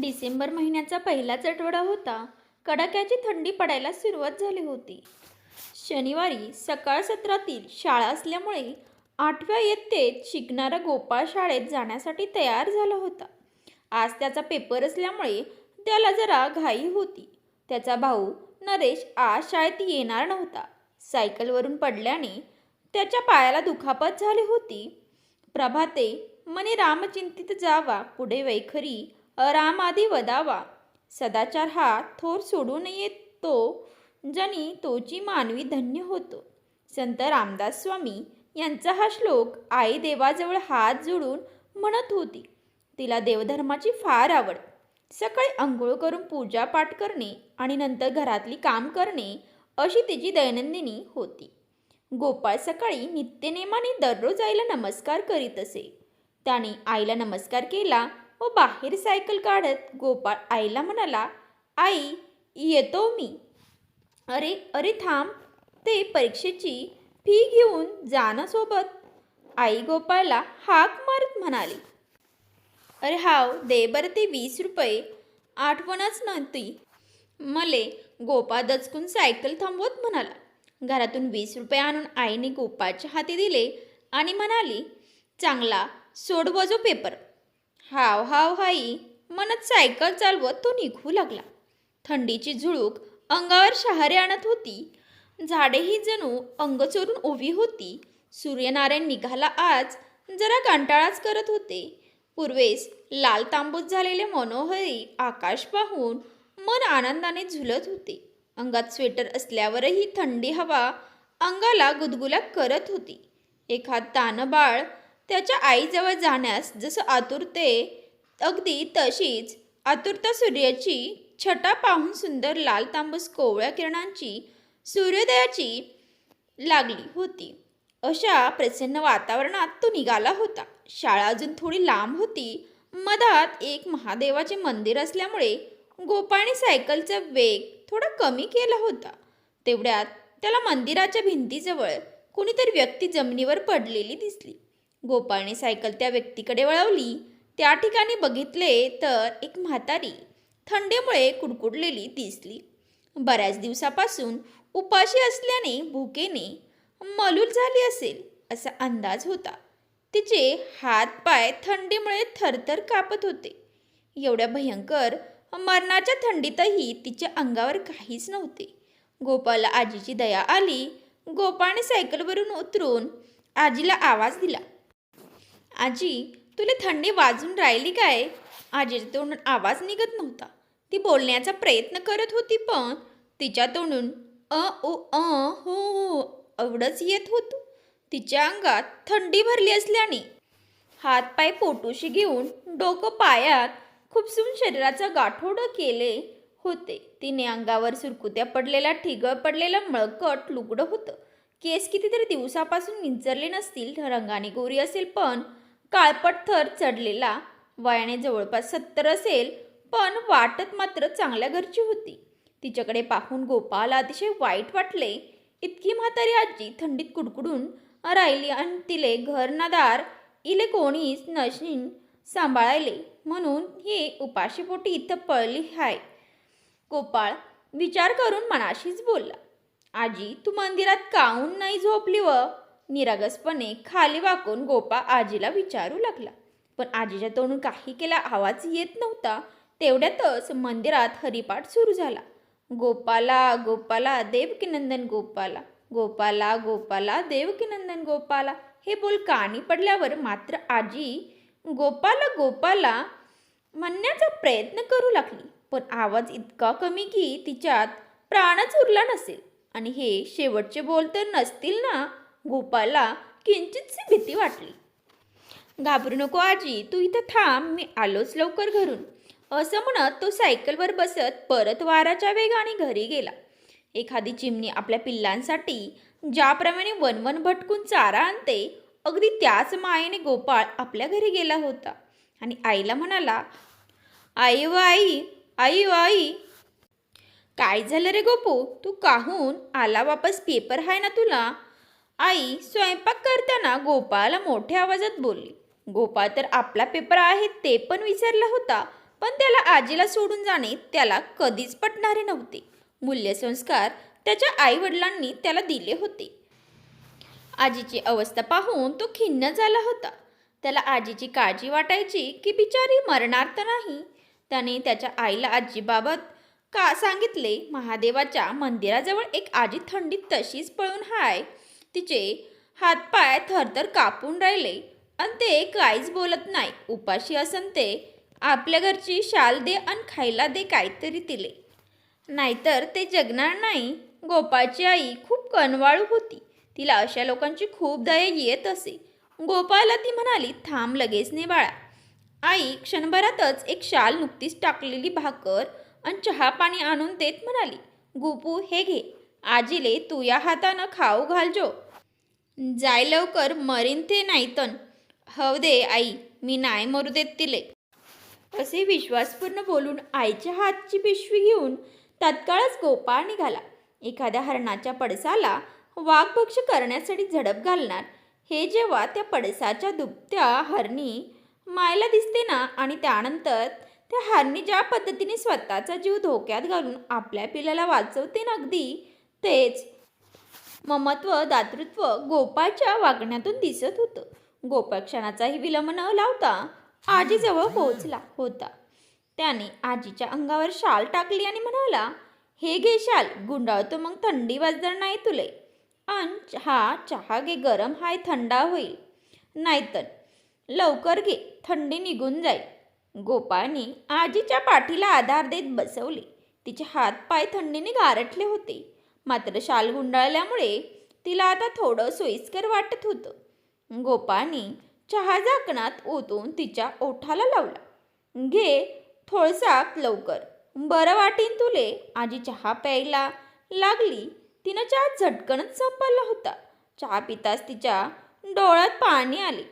डिसेंबर महिन्याचा पहिलाच आठवडा होता. कडाक्याची थंडी पडायला सुरुवात झाली होती. शनिवारी सकाळ सत्रातील शाळा असल्यामुळे आठव्या इयत्तेत शिकणारा गोपाळ शाळेत जाण्यासाठी तयार झाला होता. आज त्याचा पेपर असल्यामुळे त्याला जरा घाई होती. त्याचा भाऊ नरेश आज शाळेत येणार नव्हता. सायकलवरून पडल्याने त्याच्या पायाला दुखापत झाली होती. प्रभाते मने रामचिंतित जावा पुढे वैखरी राम आधी वदावा. सदाचार हा थोर सोडू नये तो जनी तोची मानवी धन्य होतो. संत रामदास स्वामी यांचा हा श्लोक आई देवाजवळ हात जोडून म्हणत होती. तिला देवधर्माची फार आवड. सकाळी आंघोळ करून पूजा पाठ करणे आणि नंतर घरातली काम करणे अशी तिची दैनंदिनी होती. गोपाळ सकाळी नित्यनेमाने दररोज आईला नमस्कार करीत असे. त्याने आईला नमस्कार केला व बाहेर सायकल काढत गोपाळ आईला म्हणाला आई येतो मी. अरे अरे थांब ते परीक्षेची फी घेऊन जाणं सोबत आई गोपाळला हाक मारत म्हणाली अरे हाव दे बरं ते वीस रुपये आठवणच नव्हती. मले गोपाळ दचकून सायकल थांबवत म्हणाला घरातून वीस रुपये आणून आईने गोपाळच्या हाती दिले आणि म्हणाली चांगला सोडव जो पेपर हाव हाव हाई. म्हणत सायकल चालवत तो निघू लागला. थंडीची झुळूक अंगावर शहारे आणत होती. झाडेही जणू अंग चोरून उभी होती. सूर्यनारायण निघाला आज जरा कंटाळाच करत होते. पूर्वेस लाल तांबूस झालेले मनोहरी आकाश पाहून मन आनंदाने झुलत होते. अंगात स्वेटर असल्यावरही थंडी हवा अंगाला गुदगुल्या करत होती. एखाद तानबाळ त्याच्या आईजवळ जाण्यास जसं आतुरते अगदी तशीच आतुरता सूर्याची छटा पाहून सुंदर लाल तांबूस कोवळ्या किरणांची सूर्योदयाची लागली होती. अशा प्रसन्न वातावरणात तो निघाला होता. शाळा अजून थोडी लांब होती. मधात एक महादेवाचे मंदिर असल्यामुळे गोपाळने सायकलचा वेग थोडा कमी केला होता. तेवढ्यात त्याला मंदिराच्या भिंतीजवळ कोणीतरी व्यक्ती जमिनीवर पडलेली दिसली. गोपाळने सायकल त्या व्यक्तीकडे वळवली. त्या ठिकाणी बघितले तर एक म्हातारी थंडीमुळे कुडकुडलेली दिसली. बऱ्याच दिवसापासून उपाशी असल्याने भुकेने मलूल झाली असेल असा अंदाज होता. तिचे हात पाय थंडीमुळे थरथर कापत होते. एवढ्या भयंकर मरणाच्या थंडीतही तिच्या अंगावर काहीच नव्हते. गोपाळला आजीची दया आली. गोपाळने सायकलवरून उतरून आजीला आवाज दिला. आजी तुला थंडी वाजून राहिली काय? आजीच्या तोंडून आवाज निघत नव्हता. ती बोलण्याचा प्रयत्न करत होती पण तिच्या तोंडून अ ओ अ हो हो एवढंच येत होतं. तिच्या अंगात थंडी भरली असल्याने हातपाय पोटोशी घेऊन डोकं पायात खुपसून शरीराचं गाठोडं केले होते. तिने अंगावर सुरकुत्या पडलेला ठिगळ पडलेला मळकट लुगडं होतं. केस कितीतरी दिवसापासून विंचरले नसतील रंगाने गोरी असेल पण काळपट थर चढलेला. वयाने जवळपास सत्तर असेल पण वाटत मात्र चांगल्या घरची होती. तिच्याकडे पाहून गोपाला अतिशय वाईट वाटले. इतकी म्हातारी आजी थंडीत कुडकुडून राहिली आणि तिले घर ना इले कोणीच नशीन सांभाळायले म्हणून ही उपाशीपोटी इथं पळली हाय. गोपाळ विचार करून मनाशीच बोलला. आजी तू मंदिरात काहून नाही झोपली व? निरागसपणे खाली वाकून गोपा आजीला विचारू लागला. पण आजीच्या तोंडून काही केला आवाज येत नव्हता. तेवढ्यातच मंदिरात हरिपाठ सुरू झाला. गोपाला गोपाला देवकीनंदन गोपाला गोपाला गोपाला देवकीनंदन गोपाला हे बोल कानी पडल्यावर मात्र आजी गोपाला गोपाला म्हणण्याचा प्रयत्न करू लागली. पण आवाज इतका कमी की तिच्यात प्राणच उरला नसेल. आणि हे शेवटचे बोल तर नसतील ना? गोपाला किंचितशी भीती वाटली. घाबरू नको आजी तू इथं थांब मी आलोच लवकर घरून. असं म्हणत तो सायकलवर बसत परत वाराच्या वेगाने घरी गेला. एखादी चिमणी आपल्या पिल्लांसाठी ज्याप्रमाणे वनवन भटकून चारा आणते अगदी त्याच मायेने गोपाळ आपल्या घरी गेला होता. आणि आईला म्हणाला आई व आई आई व आई. काय झालं रे गोपू? तू काहून आला वापस? पेपर आहे ना तुला? आई स्वयंपाक करताना गोपाळला मोठ्या आवाजात बोलली गोपाळ तर आपला पेपर आहे ते पण विसरला होता पण त्याला आजीला सोडून जाणे त्याला कधीच पटणारे नव्हते. मूल्यसंस्कार त्याच्या आईवडिलांनी त्याला दिले होते. आजीची अवस्था पाहून तो खिन्न झाला होता. त्याला आजीची काळजी वाटायची की बिचारी मरणार तर नाही. त्याने त्याच्या आईला आजीबाबत का सांगितले? महादेवाच्या मंदिराजवळ एक आजी थंडीत तशीच पळून हाय. तिचे हातपाय थरथर कापून राहिले आणि ते काहीच बोलत नाही. उपाशी असन ते आपल्या घरची शाल दे आणि खायला दे काहीतरी तिले. नाहीतर ते जगणार नाही. गोपाळची आई खूप कनवाळू होती. तिला अशा लोकांची खूप दया येत असे. गोपाळला ती म्हणाली थांब लगेच ने बाळा. आई क्षणभरातच एक शाल नुकतीच टाकलेली भाकर आणि चहा पाणी आणून देत म्हणाली गोपू हे घे. आजीले तू या हातानं खाऊ घालजो. जाय लवकर मरीन ते नाहीतन. हव दे आई मी नाही मरू देत तिले. असे विश्वासपूर्ण बोलून आईच्या हातची पिशवी घेऊन तत्काळच गोपाळ निघाला. एखाद्या हरणाच्या पडसाला वाघभक्ष करण्यासाठी झडप घालणार. हे जेव्हा त्या पडसाच्या दुभत्या हरणी मायला दिसते ना आणि त्यानंतर त्या हरणी ज्या पद्धतीने स्वतःचा जीव धोक्यात घालून आपल्या पिल्याला वाचवते ना अगदी तेच ममत्व दातृत्व गोपाच्या वागण्यातून दिसत होतं. गोपाळ क्षणाचाही विलंब न लावता आजीजवळ पोहोचला होता. त्याने आजीच्या अंगावर शाल टाकली आणि म्हणाला हे घे शाल गुंडाळतो मग थंडी वाजणार नाही तुले. अन हा चहा घे गरम हाय थंडा होईल. नाहीतर लवकर घे थंडी निघून जाईल. गोपाळने आजीच्या पाठीला आधार देत बसवले. तिचे हात पाय थंडीने गारटले होते. मात्र शाल गुंडाळल्यामुळे तिला आता थोडं सोयीस्कर वाटत होतं. गोपाने चहा झाकणात ओतून तिच्या ओठाला लावला. घे थोडसाक लवकर. बरं वाटेन तुले. आजी चहा प्यायला लागली. तिनं चहा झटकनच संपला होता. चहा पिताच तिच्या डोळ्यात पाणी आले.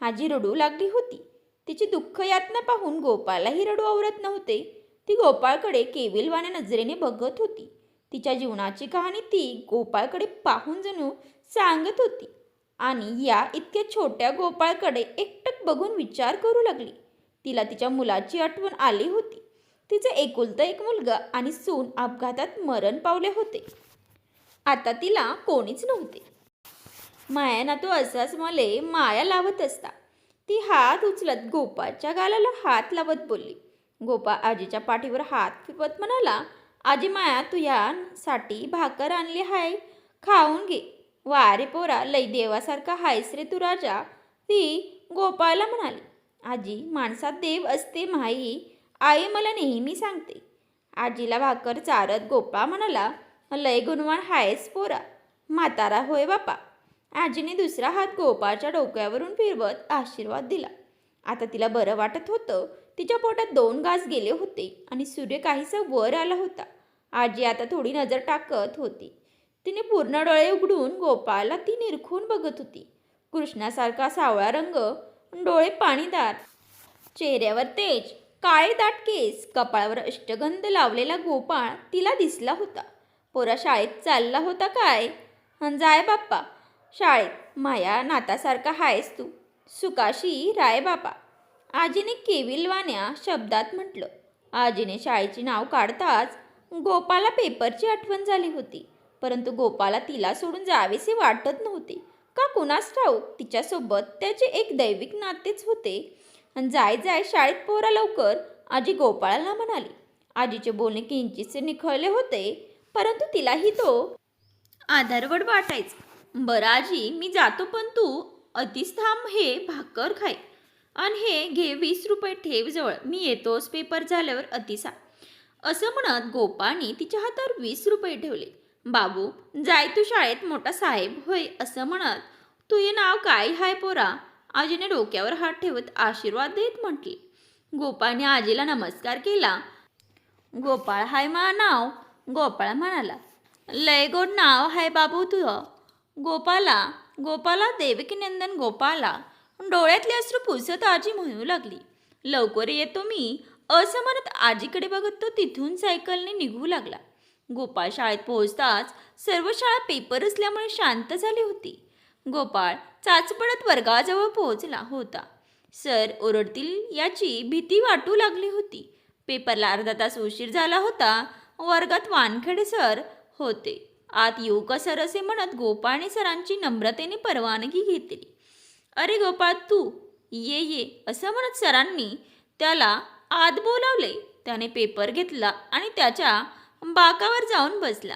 आजी रडू लागली होती. तिची दुःख यातना पाहून गोपाळलाही रडू आवरत नव्हते. ती गोपाळकडे केविलवाण्या नजरेने बघत होती. तिच्या जीवनाची कहाणी ती गोपाळकडे पाहून जणू सांगत होती. आणि या इतक्या छोट्या गोपाळकडे एकटक बघून विचार करू लागली. तिला तिच्या मुलाची आठवण आली होती. तिचं एकुलतं एक मुलगा आणि सून अपघातात मरण पावले होते. आता तिला कोणीच नव्हते. माया ना तो असाच मले माया लावत असता. ती हात उचलत गोपाळच्या गालाला हात लावत बोलली. गोपाळ आजीच्या पाठीवर हात फिरवत म्हणाला आजी माया तू भाकर आणली हाय खाऊन घे. वा रे पोरा लई देवासारखा हायस रे तू राजा. ती गोपाळला म्हणाली आजी माणसात देव असते माई. आई मला नेहमी सांगते. आजीला भाकर चारत गोपाळ म्हणाला लय गुणवान हायस पोरा. म्हातारा होय बापा. आजीने दुसरा हात गोपाळच्या डोक्यावरून फिरवत आशीर्वाद दिला. आता तिला बरं वाटत होतं तिच्या पोटात दोन घास गेले होते आणि सूर्य काहीसा वर आला होता. आजी आता थोडी नजर टाकत होती. तिने पूर्ण डोळे उघडून गोपाळला ती निरखून बघत होती. कृष्णासारखा सावळा रंग डोळे पाणीदार. चेहऱ्यावर तेज काळे दाट केस कपाळावर अष्टगंध लावलेला गोपाळ तिला दिसला होता. पोरा शाळेत चालला होता काय? हं, जाय बाप्पा शाळेत माया नातासारखा हायस तू. सुकाशी राय बापा. आजीने केविलवाण्या शब्दात म्हटलं. आजीने शाळेचे नाव काढताच गोपाला पेपरची आठवण झाली होती. परंतु गोपाला तिला सोडून जावेसे वाटत नव्हते. का कुणास ठाऊक तिच्यासोबत त्याचे एक दैविक नातेच होते. आणि जाय जाय शाळेत पोहरा लवकर आजी गोपाळाला म्हणाली आजीचे बोलणे किंचितसे निखळले होते परंतु तिलाही तो आधारवड वाटायचं. बरं आजी मी जातो पण तू अतिस्थाम थांब हे भाकर खाय. आणि हे घे वीस रुपये ठेव जवळ. मी येतोच पेपर झाल्यावर अतिसा असं म्हणत गोपाळने तिच्या हातावर वीस रुपये ठेवले. बाबू जाय तू शाळेत मोठा साहेब होय असं म्हणत. तुझे नाव काय हाय पोरा? आजीने डोक्यावर हात ठेवत आशीर्वाद देत म्हटले. गोपाळने आजीला नमस्कार केला. गोपाळ हाय मा नाव गोपाळ म्हणाला. लय गोड नाव हाय बाबू तुझं. गोपाला गोपाला देवकीनंदन गोपाला. डोळ्यातले अश्रू पुसत आजी म्हणू लागली. लवकर येतो मी असं म्हणत आजीकडे बघत तो तिथून सायकलने निघू लागला. गोपाळ शाळेत पोहोचताच सर्व शाळा पेपर असल्यामुळे शांत झाली होती. गोपाळ चाचपडत वर्गाजवळ पोहोचला होता. सर ओरडतील याची भीती वाटू लागली होती. पेपरला अर्धा तास उशीर झाला होता. वर्गात वानखेडे सर होते. आत येऊ का सर असे म्हणत गोपाळने सरांची नम्रतेने परवानगी घेतली. अरे गोपाळ तू ये ये असं म्हणत सरांनी त्याला आत बोलावले. त्याने पेपर घेतला आणि त्याच्या बाकावर जाऊन बसला.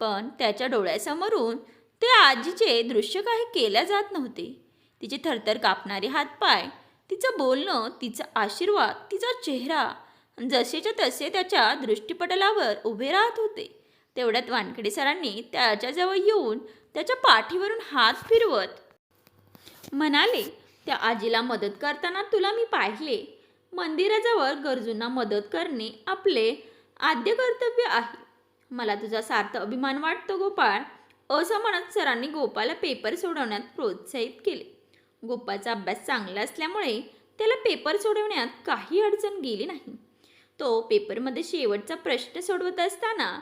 पण त्याच्या डोळ्यासमोरून ते आजीचे दृश्य काही केल्या जात नव्हते. तिचे थरथर कापणारे हातपाय तिचं बोलणं तिचा आशीर्वाद तिचा चेहरा जसेच्या तसे त्याच्या दृष्टीपटलावर उभे राहत होते. तेवढ्यात वानखेडे सरांनी त्याच्याजवळ येऊन त्याच्या पाठीवरून हात फिरवत म्हणाले त्या आजीला मदत करताना तुला मी पाहिले. मंदिराजवळ गरजूंना मदत करणे आपले आद्य कर्तव्य आहे. मला तुझा सार्थ अभिमान वाटतो गोपाळ असं म्हणत सरांनी गोपाला पेपर सोडवण्यात प्रोत्साहित केले. गोपाळचा अभ्यास चांगला असल्यामुळे त्याला पेपर सोडवण्यात काही अडचण गेली नाही. तो पेपरमध्ये शेवटचा प्रश्न सोडवत असताना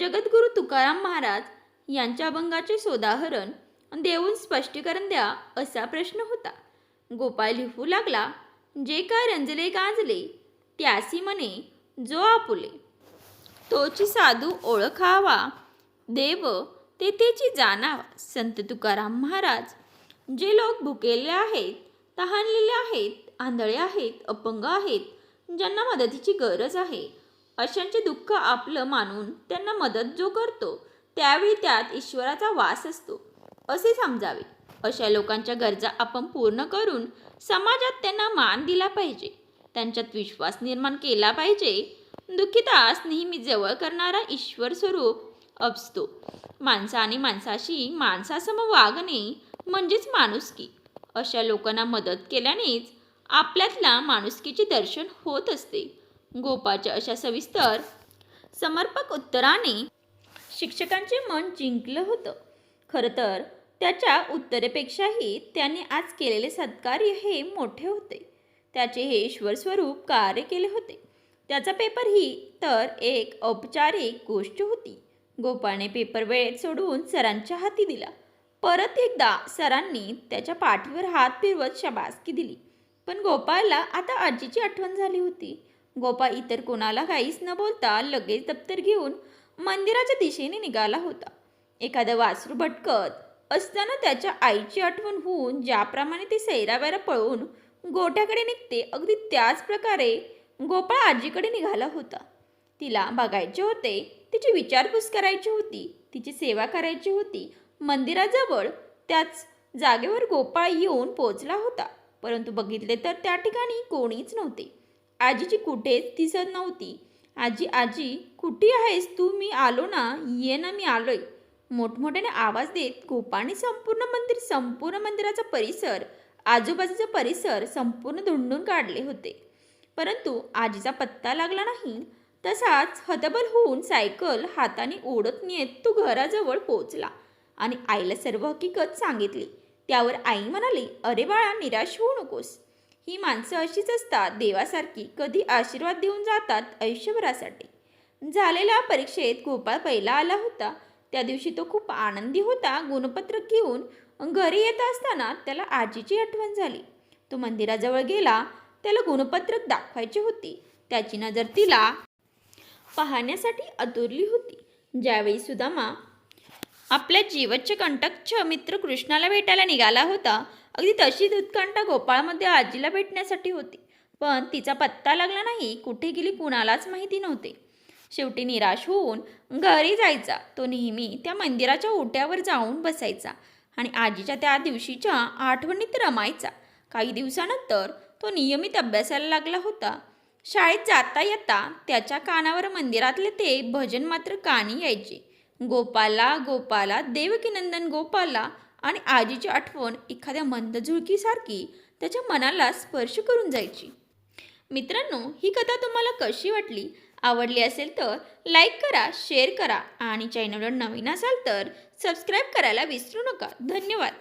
जगद्गुरू तुकाराम महाराज यांच्या अभंगाचे सोदाहरण देऊन स्पष्टीकरण द्या असा प्रश्न होता. गोपाळ लिहू लागला जे काय रंजले गाजले त्यासी मने जो आपुले. तोची साधू ओळखावा. देव ते तेची जाणावा संत तुकाराम महाराज जे लोक भुकेले आहेत तहानलेले आहेत आंधळे आहेत अपंग आहेत ज्यांना मदतीची गरज आहे अशांचे दुःख आपलं मानून त्यांना मदत जो करतो त्यावेळी त्यात ईश्वराचा वास असतो असे समजावे. अशा लोकांच्या गरजा आपण पूर्ण करून समाजात त्यांना मान दिला पाहिजे. त्यांच्यात विश्वास निर्माण केला पाहिजे. दुःखितास नेहमी जवळ करणारा ईश्वर स्वरूप असतो. माणसा आणि माणसाशी माणसासम वागणे म्हणजेच माणुसकी. अशा लोकांना मदत केल्यानेच आपल्यातल्या माणुसकीचे दर्शन होत असते. गोपाच्या अशा सविस्तर समर्पक उत्तराने शिक्षकांचे मन जिंकलं होतं. खरं तर त्याच्या उत्तरेपेक्षाही त्याने आज केलेले सत्कार्य हे मोठे होते. त्याचे हे ईश्वर स्वरूप कार्य केले होते. त्याचा पेपर ही तर एक औपचारिक गोष्ट होती. गोपाळने पेपर वेळेत सोडवून सरांच्या हाती दिला. परत एकदा सरांनी त्याच्या पाठीवर हात फिरवत शाबासकी दिली. पण गोपाळला आता आजीची आठवण झाली होती. गोपाळ इतर कोणाला काहीच न बोलता लगेच दप्तर घेऊन मंदिराच्या दिशेने निघाला होता. एखादं वासरू भटकत असताना त्याच्या आईची आठवण होऊन ज्याप्रमाणे ते सैरावैरा पळून गोठ्याकडे निघते अगदी त्याच प्रकारे गोपाळ आजीकडे निघाला होता. तिला बघायचे होते तिची विचारपूस करायची होती तिची सेवा करायची होती. मंदिराजवळ त्याच जागेवर गोपाळ येऊन पोचला होता. परंतु बघितले तर त्या ठिकाणी कोणीच नव्हते. आजीची कुठेच दिसत नव्हती. आजी आजी कुठे आहेस तू? मी आलो ना. ये ना मी आलोय. मोठमोठ्याने आवाज देत गोपाने संपूर्ण मंदिर संपूर्ण मंदिराचा परिसर आजूबाजूचा परिसर संपूर्ण धुंडून काढले होते. परंतु आजीचा पत्ता लागला नाही. तसाच हतबल होऊन सायकल हाताने ओढत नेत तो घराजवळ पोचला आणि आईला सर्व हकीकत सांगितली. त्यावर आई म्हणाली अरे बाळा निराश होऊ नकोस. ही माणसं अशीच असतात देवासारखी कधी आशीर्वाद देऊन जातात आयुष्यभरासाठी. झालेल्या परीक्षेत गोपाळ पहिला आला होता. त्या दिवशी तो खूप आनंदी होता. गुणपत्रक घेऊन घरी येत असताना त्याला आजीची आठवण झाली. तो मंदिराजवळ गेला त्याला गुणपत्रक दाखवायची होती. त्याची नजर तिला पाहण्यासाठी अतुरली होती. ज्यावेळी सुदामा आपल्या जीवच्या कंटकच्या मित्र कृष्णाला भेटायला निघाला होता अगदी तशीच उत्कंठा गोपाळमध्ये आजीला भेटण्यासाठी होती. पण तिचा पत्ता लागला नाही. कुठे गेली कुणालाच माहिती नव्हते. शेवटी निराश होऊन घरी जायचा. तो नेहमी त्या मंदिराच्या ओट्यावर जाऊन बसायचा आणि आजीच्या त्या दिवशीच्या आठवणीत रमायचा. काही दिवसानंतर तो नियमित अभ्यासाला लागला होता. शाळेत जाता येता त्याच्या कानावर मंदिरातले ते भजन मात्र कानी यायचे. गोपाला गोपाला देवकीनंदन गोपाला आणि आजीची आठवण एखाद्या मंद झुळकीसारखी त्याच्या मनाला स्पर्श करून जायची. मित्रांनो ही कथा तुम्हाला कशी वाटली? आवडली असेल तर लाईक करा शेअर करा आणि चॅनलवर नवीन असाल तर सबस्क्राईब करायला विसरू नका. धन्यवाद.